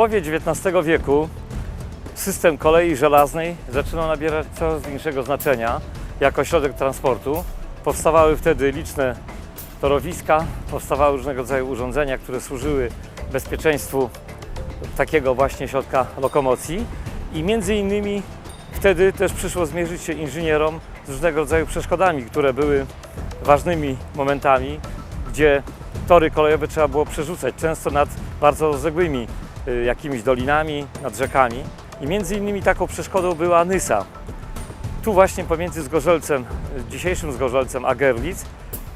połowie XIX wieku system kolei żelaznej zaczynał nabierać coraz większego znaczenia jako środek transportu. Powstawały wtedy liczne torowiska, powstawały różnego rodzaju urządzenia, które służyły bezpieczeństwu takiego właśnie środka lokomocji i między innymi wtedy też przyszło zmierzyć się inżynierom z różnego rodzaju przeszkodami, które były ważnymi momentami, gdzie tory kolejowe trzeba było przerzucać, często nad bardzo rozległymi jakimiś dolinami, nad rzekami. I między innymi taką przeszkodą była Nysa. Tu właśnie pomiędzy Zgorzelcem, y, dzisiejszym Zgorzelcem a Gerlitz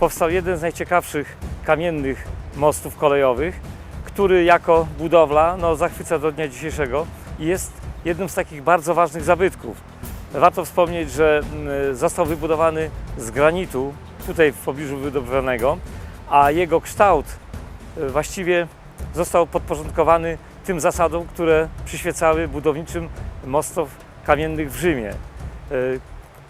powstał jeden z najciekawszych kamiennych mostów kolejowych, który jako budowla no, zachwyca do dnia dzisiejszego i jest jednym z takich bardzo ważnych zabytków. Warto wspomnieć, że mm, został wybudowany z granitu, tutaj w pobliżu wydobywanego, a jego kształt y, właściwie został podporządkowany tym zasadom, które przyświecały budowniczym mostów kamiennych w Rzymie. Y,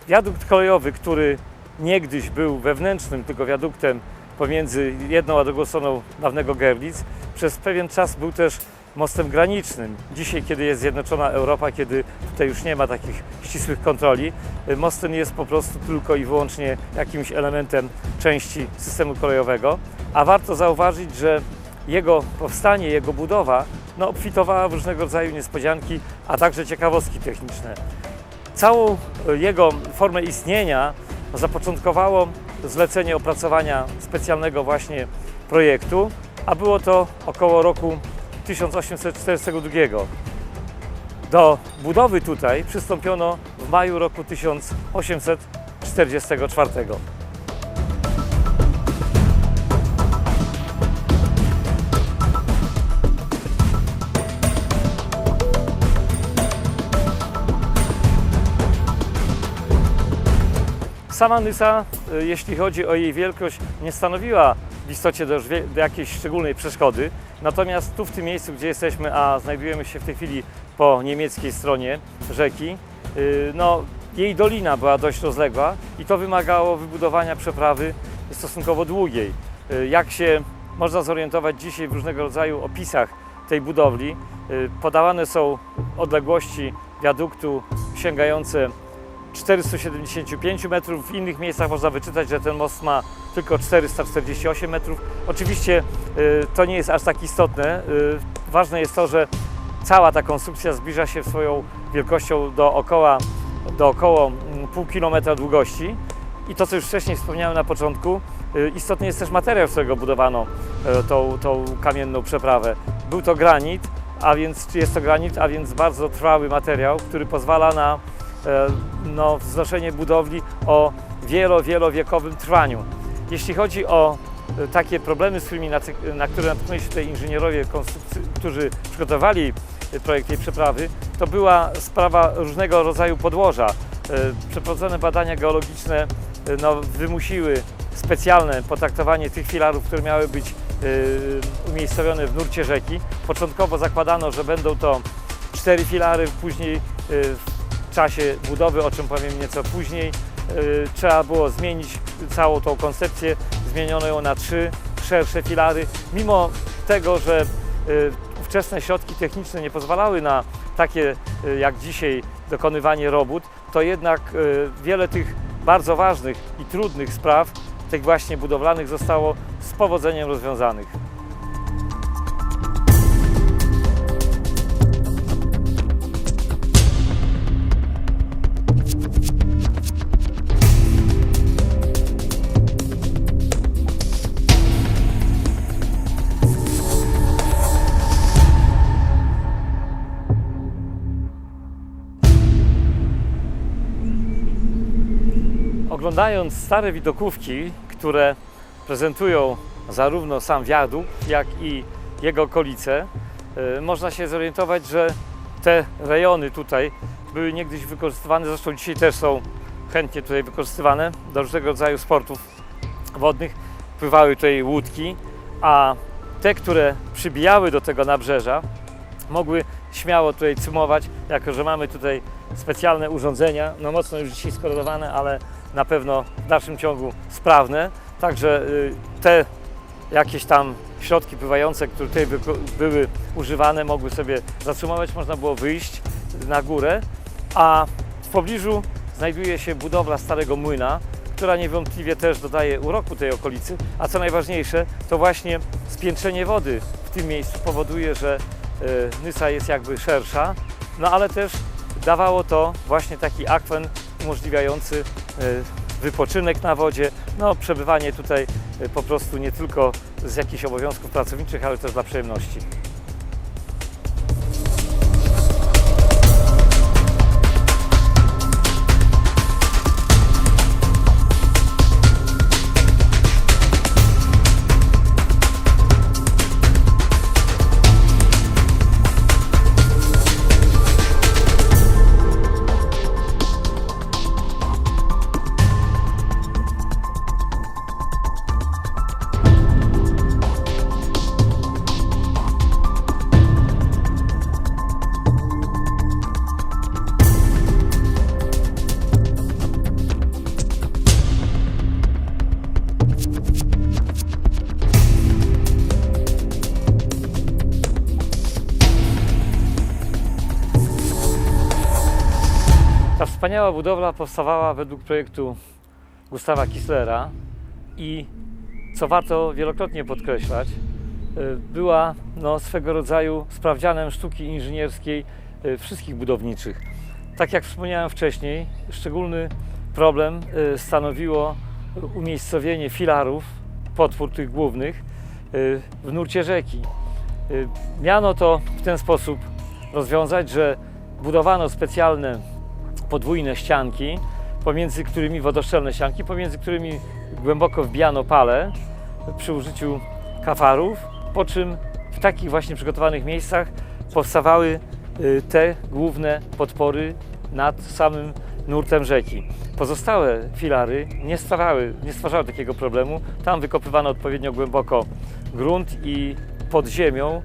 Wiadukt kolejowy, który niegdyś był wewnętrznym tylko wiaduktem pomiędzy jedną a drugą stroną dawnego Gerlitz, przez pewien czas był też mostem granicznym. Dzisiaj, kiedy jest zjednoczona Europa, kiedy tutaj już nie ma takich ścisłych kontroli, y, most ten jest po prostu tylko i wyłącznie jakimś elementem części systemu kolejowego. A warto zauważyć, że jego powstanie, jego budowa no, obfitowała w różnego rodzaju niespodzianki, a także ciekawostki techniczne. Całą y, jego formę istnienia zapoczątkowało zlecenie opracowania specjalnego właśnie projektu, a było to około roku 1842. Do budowy tutaj przystąpiono w maju roku 1844. Sama Nysa, y, jeśli chodzi o jej wielkość, nie stanowiła w istocie do, do jakiejś szczególnej przeszkody. Natomiast tu w tym miejscu, gdzie jesteśmy, a znajdujemy się w tej chwili po niemieckiej stronie rzeki, y, no, jej dolina była dość rozległa i to wymagało wybudowania przeprawy stosunkowo długiej. Y, Jak się można zorientować dzisiaj w różnego rodzaju opisach tej budowli, podawane są odległości wiaduktu sięgające 475 metrów. W innych miejscach można wyczytać, że ten most ma tylko 448 metrów. Oczywiście y, to nie jest aż tak istotne. Y, ważne jest to, że cała ta konstrukcja zbliża się swoją wielkością do około, do około mm, pół kilometra długości. I to, co już wcześniej wspomniałem na początku, y, istotny jest też materiał, z którego budowano tą, tą kamienną przeprawę. Był to granit, a więc jest to granit, a więc bardzo trwały materiał, który pozwala na no, wznoszenie budowli o wielo, wielowiekowym trwaniu. Jeśli chodzi o e, takie problemy, z którymi, nacy- na które natknęli się tutaj inżynierowie, którzy przygotowali e, projekt tej przeprawy, to była sprawa różnego rodzaju podłoża. E, Przeprowadzone badania geologiczne e, no, wymusiły specjalne potraktowanie tych filarów, które miały być e, umiejscowione w nurcie rzeki. Początkowo zakładano, że będą to cztery filary, później e, czasie budowy, o czym powiem nieco później, y, trzeba było zmienić całą tą koncepcję, zmieniono ją na trzy szersze filary. Mimo tego, że y, ówczesne środki techniczne nie pozwalały na takie y, jak dzisiaj dokonywanie robót, to jednak wiele tych bardzo ważnych i trudnych spraw, tych właśnie budowlanych, zostało z powodzeniem rozwiązanych. Oglądając stare widokówki, które prezentują zarówno sam wiadukt, jak i jego okolice, y, można się zorientować, że te rejony tutaj były niegdyś wykorzystywane, zresztą dzisiaj też są chętnie tutaj wykorzystywane do różnego rodzaju sportów wodnych. Pływały tutaj łódki, a te, które przybijały do tego nabrzeża, mogły śmiało tutaj cymować, jako że mamy tutaj specjalne urządzenia, no mocno już dzisiaj skorodowane, ale na pewno w dalszym ciągu sprawne. Także y, te jakieś tam środki pływające, które tutaj były używane, mogły sobie zatrzymywać, można było wyjść na górę, a w pobliżu znajduje się budowla starego młyna, która niewątpliwie też dodaje uroku tej okolicy, a co najważniejsze, to właśnie spiętrzenie wody w tym miejscu powoduje, że e, Nysa jest jakby szersza, no ale też dawało to właśnie taki akwen umożliwiający wypoczynek na wodzie, no przebywanie tutaj e, po prostu nie tylko z jakichś obowiązków pracowniczych, ale też dla przyjemności. Ta wspaniała budowla powstawała według projektu Gustawa Kislera i co warto wielokrotnie podkreślać, y, była no, swego rodzaju sprawdzianem sztuki inżynierskiej y, wszystkich budowniczych. Tak jak wspomniałem wcześniej, szczególny problem y, stanowiło umiejscowienie filarów, potwór tych głównych, w nurcie rzeki. Miano to w ten sposób rozwiązać, że budowano specjalne podwójne ścianki, pomiędzy którymi wodoszczelne ścianki, pomiędzy którymi głęboko wbijano pale przy użyciu kafarów, po czym w takich właśnie przygotowanych miejscach powstawały y, te główne podpory nad samym nurtem rzeki. Pozostałe filary nie stwarzały, nie stwarzały takiego problemu. Tam wykopywano odpowiednio głęboko grunt i pod ziemią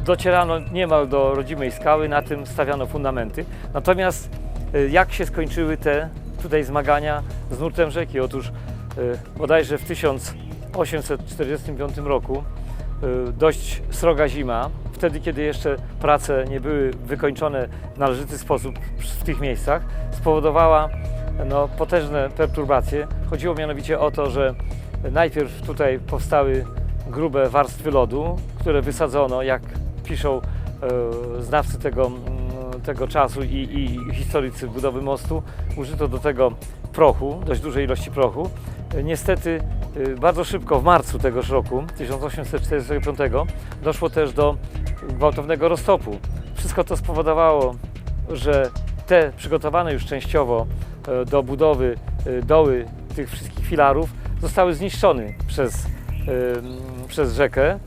y, docierano niemal do rodzimej skały, na tym stawiano fundamenty. Natomiast jak się skończyły te tutaj zmagania z nurtem rzeki? Otóż y, bodajże w 1845 roku y, dość sroga zima, wtedy kiedy jeszcze prace nie były wykończone w należyty sposób w tych miejscach, spowodowała no, potężne perturbacje. Chodziło mianowicie o to, że najpierw tutaj powstały grube warstwy lodu, które wysadzono, jak piszą znawcy tego, mm, tego czasu i, i historycy budowy mostu, użyto do tego prochu, dość dużej ilości prochu. Niestety e, bardzo szybko w marcu tegoż roku, 1845, doszło też do gwałtownego roztopu. Wszystko to spowodowało, że te przygotowane już częściowo e, do budowy e, doły tych wszystkich filarów zostały zniszczone przez, przez rzekę.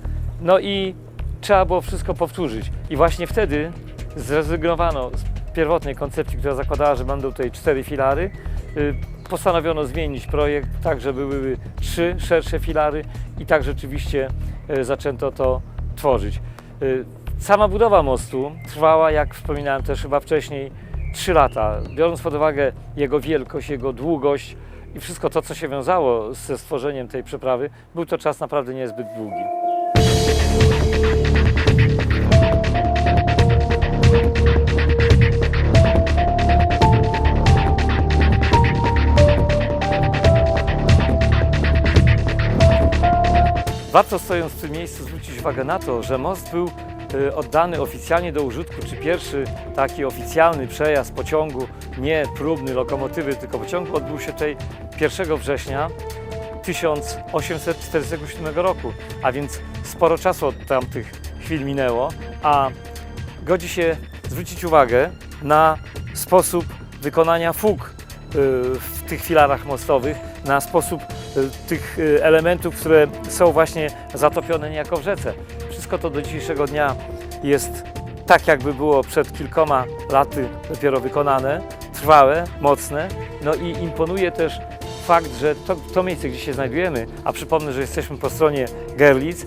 No i trzeba było wszystko powtórzyć. I właśnie wtedy zrezygnowano z pierwotnej koncepcji, która zakładała, że będą tutaj cztery filary. Y, Postanowiono zmienić projekt tak, żeby były trzy szersze filary i tak rzeczywiście y, zaczęto to tworzyć. Y, Sama budowa mostu trwała, jak wspominałem też chyba wcześniej, 3 lata. Biorąc pod uwagę jego wielkość, jego długość i wszystko to, co się wiązało ze stworzeniem tej przeprawy, był to czas naprawdę niezbyt długi. Warto stojąc w tym miejscu zwrócić uwagę na to, że most był y, oddany oficjalnie do użytku, czy pierwszy taki oficjalny przejazd pociągu, nie próbny lokomotywy, tylko pociągu odbył się tutaj 1 września 1847 roku, a więc sporo czasu od tamtych chwil minęło, a godzi się zwrócić uwagę na sposób wykonania fug w tych filarach mostowych, na sposób y, tych y, elementów, które są właśnie zatopione niejako w rzece. Wszystko to do dzisiejszego dnia jest tak, jakby było przed kilkoma laty dopiero wykonane, trwałe, mocne, no i imponuje też fakt, że to, to miejsce, gdzie się znajdujemy, a przypomnę, że jesteśmy po stronie Gerlitz,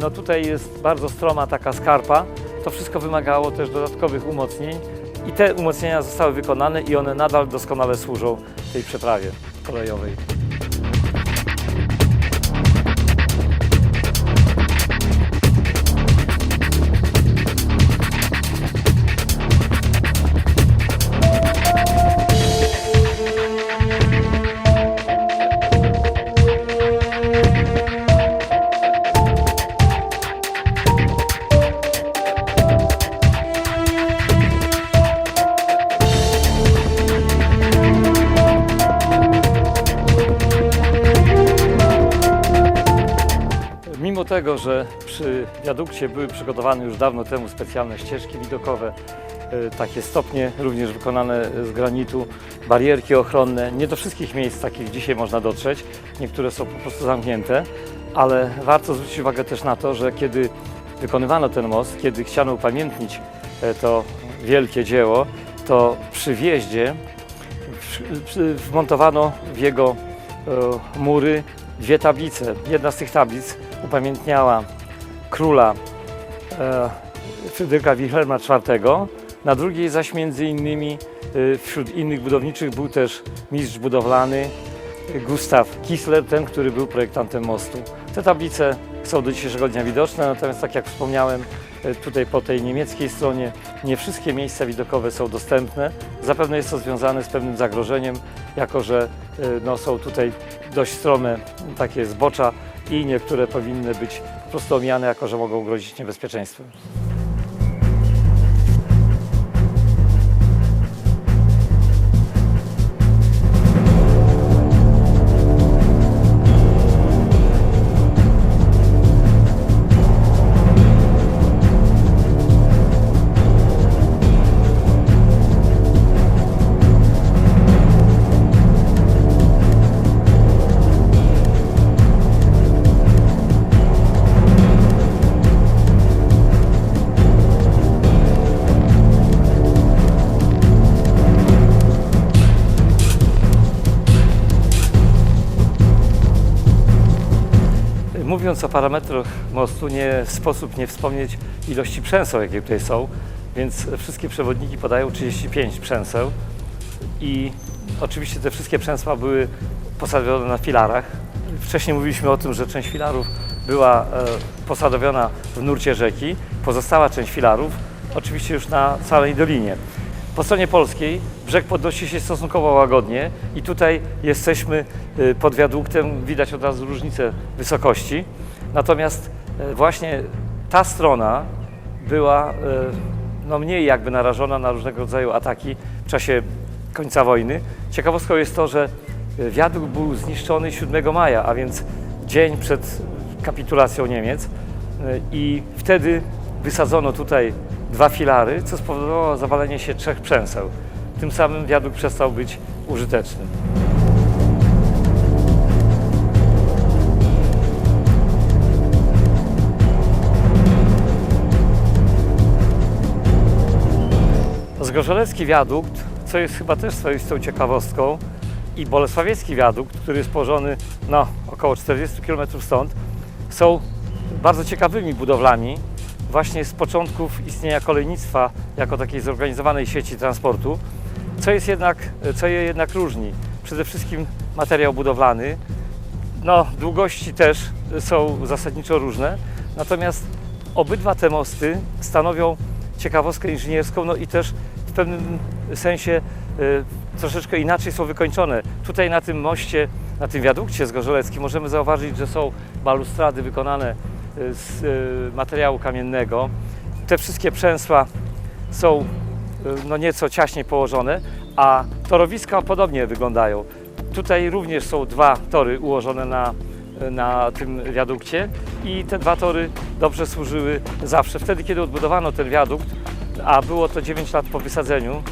no tutaj jest bardzo stroma taka skarpa, to wszystko wymagało też dodatkowych umocnień i te umocnienia zostały wykonane i one nadal doskonale służą tej przeprawie kolejowej. Wiadukcie były przygotowane już dawno temu specjalne ścieżki widokowe, e, takie stopnie również wykonane z granitu, barierki ochronne, nie do wszystkich miejsc takich dzisiaj można dotrzeć, niektóre są po prostu zamknięte, ale warto zwrócić uwagę też na to, że kiedy wykonywano ten most, kiedy chciano upamiętnić e, to wielkie dzieło, to przy wjeździe wmontowano w jego e, mury dwie tablice. Jedna z tych tablic upamiętniała króla e, Fryderyka Wilhelma IV. Na drugiej zaś między innymi e, wśród innych budowniczych był też mistrz budowlany e, Gustav Kissler, ten, który był projektantem mostu. Te tablice są do dzisiejszego dnia widoczne, natomiast tak jak wspomniałem, e, tutaj po tej niemieckiej stronie nie wszystkie miejsca widokowe są dostępne. Zapewne jest to związane z pewnym zagrożeniem, jako że no, są tutaj dość strome takie zbocza i niektóre powinny być po prostu omijane, jako że mogą grozić niebezpieczeństwem. Mówiąc o parametrach mostu, nie sposób nie wspomnieć ilości przęseł, jakie tutaj są, więc wszystkie przewodniki podają 35 przęseł i oczywiście te wszystkie przęsła były posadowione na filarach. Wcześniej mówiliśmy o tym, że część filarów była e, posadowiona w nurcie rzeki, pozostała część filarów oczywiście już na całej dolinie. Po stronie polskiej brzeg podnosi się stosunkowo łagodnie i tutaj jesteśmy y, pod wiaduktem, widać od razu różnicę wysokości. Natomiast y, właśnie ta strona była y, no mniej jakby narażona na różnego rodzaju ataki w czasie końca wojny. Ciekawostką jest to, że y, wiadukt był zniszczony 7 maja, a więc dzień przed kapitulacją Niemiec i wtedy wysadzono tutaj dwa filary, co spowodowało zawalenie się trzech przęseł. Tym samym wiadukt przestał być użyteczny. Zgorzelecki wiadukt, co jest chyba też swoistą ciekawostką, i Bolesławiecki wiadukt, który jest położony no, około 40 km stąd, są bardzo ciekawymi budowlami, właśnie z początków istnienia kolejnictwa jako takiej zorganizowanej sieci transportu, co, jest jednak, co je jednak różni. Przede wszystkim materiał budowlany, no, długości też są zasadniczo różne, natomiast obydwa te mosty stanowią ciekawostkę inżynierską, no i też pewnym sensie y, troszeczkę inaczej są wykończone. Tutaj na tym moście, na tym wiadukcie zgorzeleckim możemy zauważyć, że są balustrady wykonane y, z y, materiału kamiennego. Te wszystkie przęsła są no nieco ciaśniej położone, a torowiska podobnie wyglądają. Tutaj również są dwa tory ułożone na, na tym wiadukcie i te dwa tory dobrze służyły zawsze. Wtedy, kiedy odbudowano ten wiadukt, a było to 9 lat po wysadzeniu,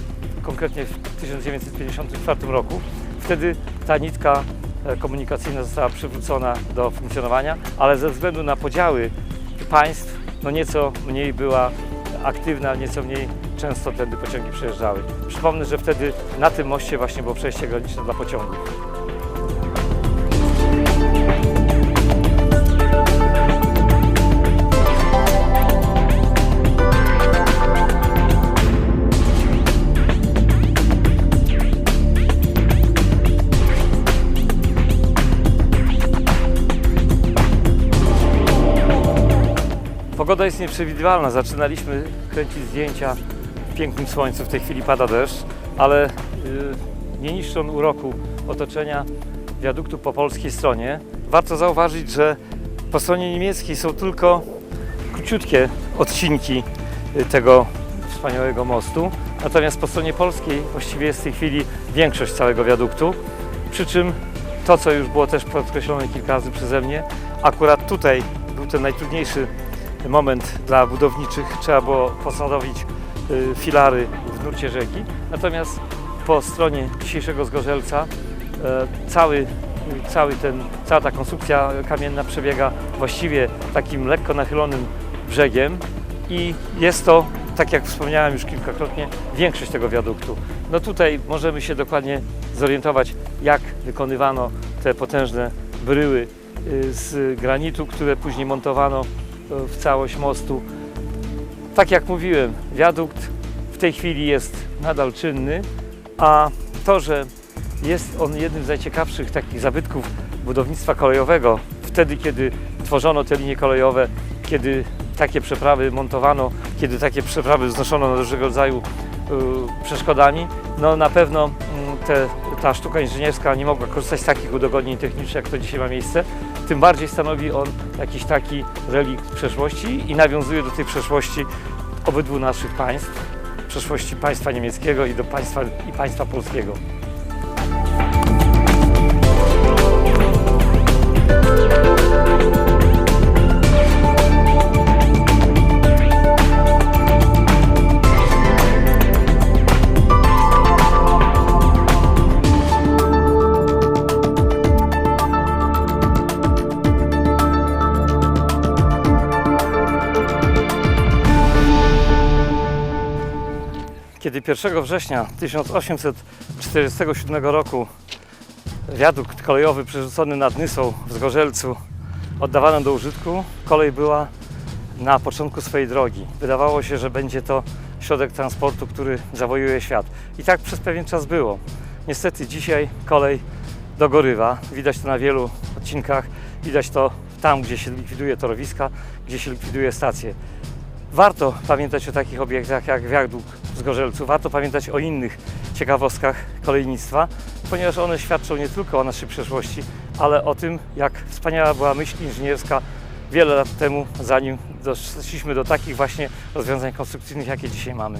konkretnie w 1954 roku, wtedy ta nitka e, komunikacyjna została przywrócona do funkcjonowania, ale ze względu na podziały państw, no nieco mniej była aktywna, nieco mniej często tędy pociągi przejeżdżały. Przypomnę, że wtedy na tym moście właśnie było przejście graniczne dla pociągów. Pogoda jest nieprzewidywalna. Zaczynaliśmy kręcić zdjęcia w pięknym słońcu, w tej chwili pada deszcz, ale y, nie niszczą uroku otoczenia wiaduktu po polskiej stronie. Warto zauważyć, że po stronie niemieckiej są tylko króciutkie odcinki y, tego wspaniałego mostu, natomiast po stronie polskiej właściwie jest w tej chwili większość całego wiaduktu, przy czym to, co już było też podkreślone kilka razy przeze mnie, akurat tutaj był ten najtrudniejszy moment dla budowniczych. Trzeba było posadowić y, filary w nurcie rzeki. Natomiast po stronie dzisiejszego Zgorzelca e, cały, cały ten, cała ta konstrukcja kamienna przebiega właściwie takim lekko nachylonym brzegiem i jest to, tak jak wspomniałem już kilkakrotnie, większość tego wiaduktu. No tutaj możemy się dokładnie zorientować, jak wykonywano te potężne bryły y, z granitu, które później montowano w całość mostu. Tak jak mówiłem, wiadukt w tej chwili jest nadal czynny, a to, że jest on jednym z najciekawszych takich zabytków budownictwa kolejowego, wtedy kiedy tworzono te linie kolejowe, kiedy takie przeprawy montowano, kiedy takie przeprawy znoszono na różnego rodzaju y, przeszkodami, no na pewno mm, te, ta sztuka inżynierska nie mogła korzystać z takich udogodnień technicznych, jak to dzisiaj ma miejsce. Tym bardziej stanowi on jakiś taki relikt przeszłości i nawiązuje do tej przeszłości obydwu naszych państw, przeszłości państwa niemieckiego i do państwa, i państwa polskiego. Kiedy 1 września 1847 roku wiadukt kolejowy przerzucony nad Nysą w Zgorzelcu oddawano do użytku, kolej była na początku swojej drogi. Wydawało się, że będzie to środek transportu, który zawojuje świat. I tak przez pewien czas było. Niestety dzisiaj kolej dogorywa. Widać to na wielu odcinkach. Widać to tam, gdzie się likwiduje torowiska, gdzie się likwiduje stacje. Warto pamiętać o takich obiektach jak wiadukt Zgorzelcu, warto pamiętać o innych ciekawostkach kolejnictwa, ponieważ one świadczą nie tylko o naszej przeszłości, ale o tym, jak wspaniała była myśl inżynierska wiele lat temu, zanim doszliśmy do takich właśnie rozwiązań konstrukcyjnych, jakie dzisiaj mamy.